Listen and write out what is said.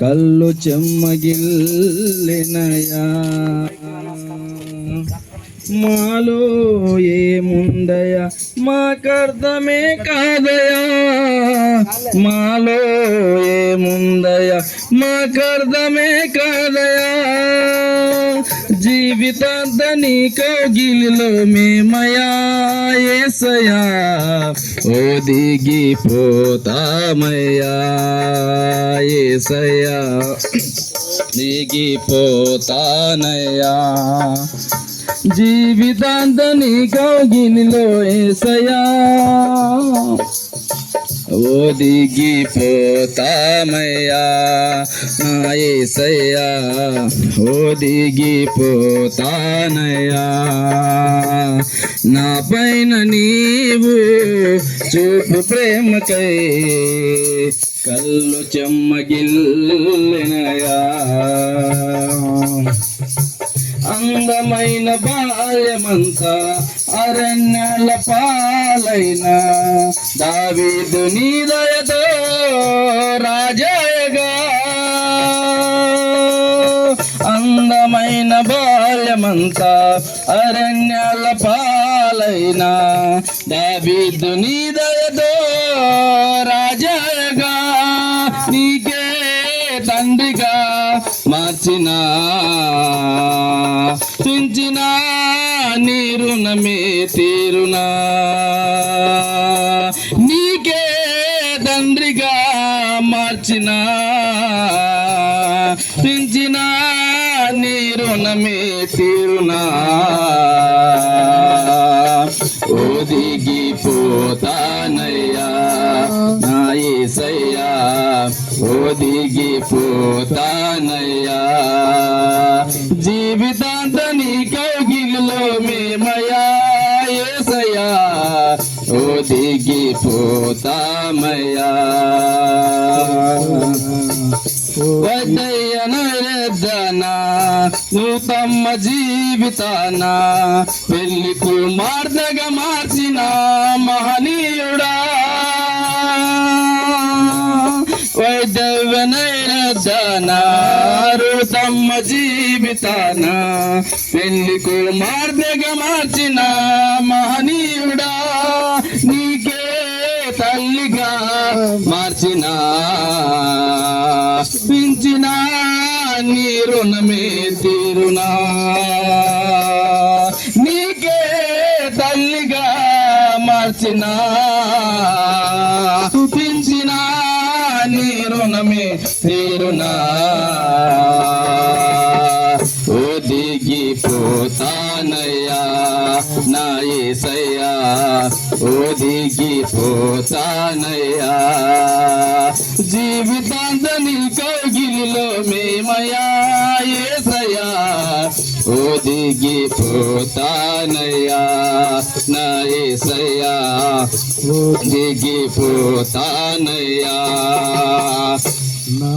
కళ్ళు చెమ్మగిల్లెనయా. మాలో ఏముందయా? మాకర్థమే కాదయా. మాలో ఏముందయా? మాకర్థమే కాదయా. జీవితాంత నీ కౌగిలిలో మేమయా ఏసయా ఓ దిగిపోతామయ్యా ఏసయ్యా. దిగిపోతానయ్యా. జీవితాంత నీ కౌగిలిలో ఏసయ్యా. ఓ దిగిపోతామయ్యా నా ఏసయ్యా ఓ దిగిపోతానయ్యా నా పైన నీవు చూపు ప్రేమకై కళ్ళు చెమ్మగిల్లెనయా అందమైన బాల్యమంతా అరణ్యాల పాలైన దావీదు నీదయతో రాజాయగా. అందమైన బాల్యమంతా అరణ్యాల పాలైన దావీదు నీదయతో రాజాయగా. నీకే తండ్రి మార్చిన తుంచిన నీ రుణమే తీరునా. నీకే తండ్రిగా మార్చిన తుంచిన నీ రుణమే తీరునా. ఒదిగిపోతానయ్యా జీవితాంత నీ కౌగిలిలో మేమయా ఏసయ్యా ఒదిగిపోతామయ్యా వద్దయ్యనరద్దనా నువ్వు తమ్మ జీవితానా పెళ్ళి కుమార్తెగా మార్చిన మహనీయుడా. వైద్యవనైరద్దనారు తమ్మ జీవితాన పెళ్ళి కుమార్తెగా మార్చిన మహనీయుడా నీకే తల్లిగా మార్చిన. పించిన నీ రుణమే తీరునా. నీకే తల్లిగా మార్చిన. పించిన తీరునా? రుణమే పోతానయ్యా ఒదిగిపోతానయ్యా నా ఏసయ్యా. ఒదిగిపోతానయ్యా జీవితాంత నీ ఒదిగిపోతానయ్యా నా ఏసయ్యా. ఒదిగిపోతానయ్యా నా